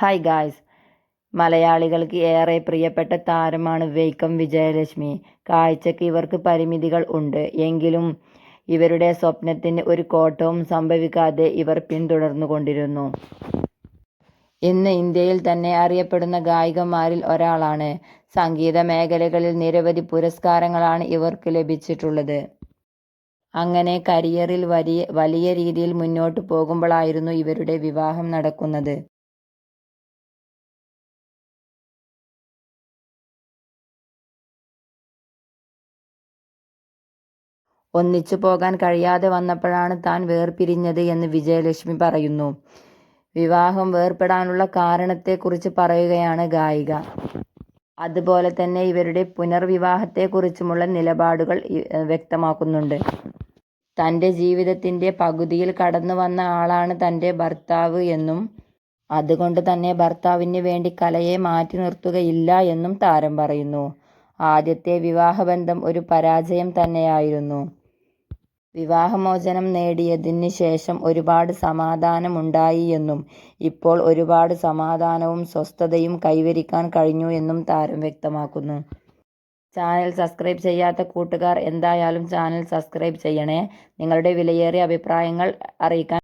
Hi guys മലയാളികൾക്ക് ഏറെ പ്രിയപ്പെട്ട താരമാണ് വൈക്കം വിജയലക്ഷ്മി. കാഴ്ചയ്ക്ക് ഇവർക്ക് പരിമിതികൾ ഉണ്ട്. എങ്കിലും ഇവരുടെ സ്വപ്നത്തിന് ഒരു കോട്ടവും സംഭവിക്കാതെ ഇവർ പിന്തുടർന്നുകൊണ്ടിരുന്നു ഇന്ന് ഇന്ത്യയിൽ തന്നെ അറിയപ്പെടുന്ന ഗായികമാരിൽ ഒരാളാണ്. സംഗീത മേഖലകളിൽ നിരവധി പുരസ്കാരങ്ങളാണ് ഇവർക്ക് ലഭിച്ചിട്ടുള്ളത്. അങ്ങനെ കരിയറിൽ വലിയ വലിയ രീതിയിൽ മുന്നോട്ട് പോകുമ്പോഴായിരുന്നു ഇവരുടെ വിവാഹം നടക്കുന്നത്. ഒന്നിച്ചു പോകാൻ കഴിയാതെ വന്നപ്പോഴാണ് താൻ വേർപിരിഞ്ഞത് എന്ന് വിജയലക്ഷ്മി പറയുന്നു. വിവാഹം വേർപെടാനുള്ള കാരണത്തെക്കുറിച്ച് പറയുകയാണ് ഗായിക. അതുപോലെ തന്നെ ഇവരുടെ പുനർവിവാഹത്തെക്കുറിച്ചുമുള്ള നിലപാടുകൾ വ്യക്തമാക്കുന്നുണ്ട്. തന്റെ ജീവിതത്തിന്റെ പകുതിയിൽ കടന്നു വന്ന ആളാണ് തന്റെ ഭർത്താവ് എന്നും അതുകൊണ്ട് തന്നെ ഭർത്താവിന് വേണ്ടി കലയെ മാറ്റി നിർത്തുകയില്ല എന്നും താരം പറയുന്നു. ആദ്യത്തെ വിവാഹബന്ധം ഒരു പരാജയം തന്നെയായിരുന്നു. വിവാഹമോചനം നേടിയതിന് ശേഷം ഒരുപാട് സമാധാനമുണ്ടായി എന്നും ഇപ്പോൾ ഒരുപാട് സമാധാനവും സ്വസ്ഥതയും കൈവരിക്കാൻ കഴിഞ്ഞു എന്നും താരം വ്യക്തമാക്കുന്നു. ചാനൽ സബ്സ്ക്രൈബ് ചെയ്യാത്ത കൂട്ടുകാർ എന്തായാലും ചാനൽ സബ്സ്ക്രൈബ് ചെയ്യണേ. നിങ്ങളുടെ വിലയേറിയ അഭിപ്രായങ്ങൾ അറിയിക്കാൻ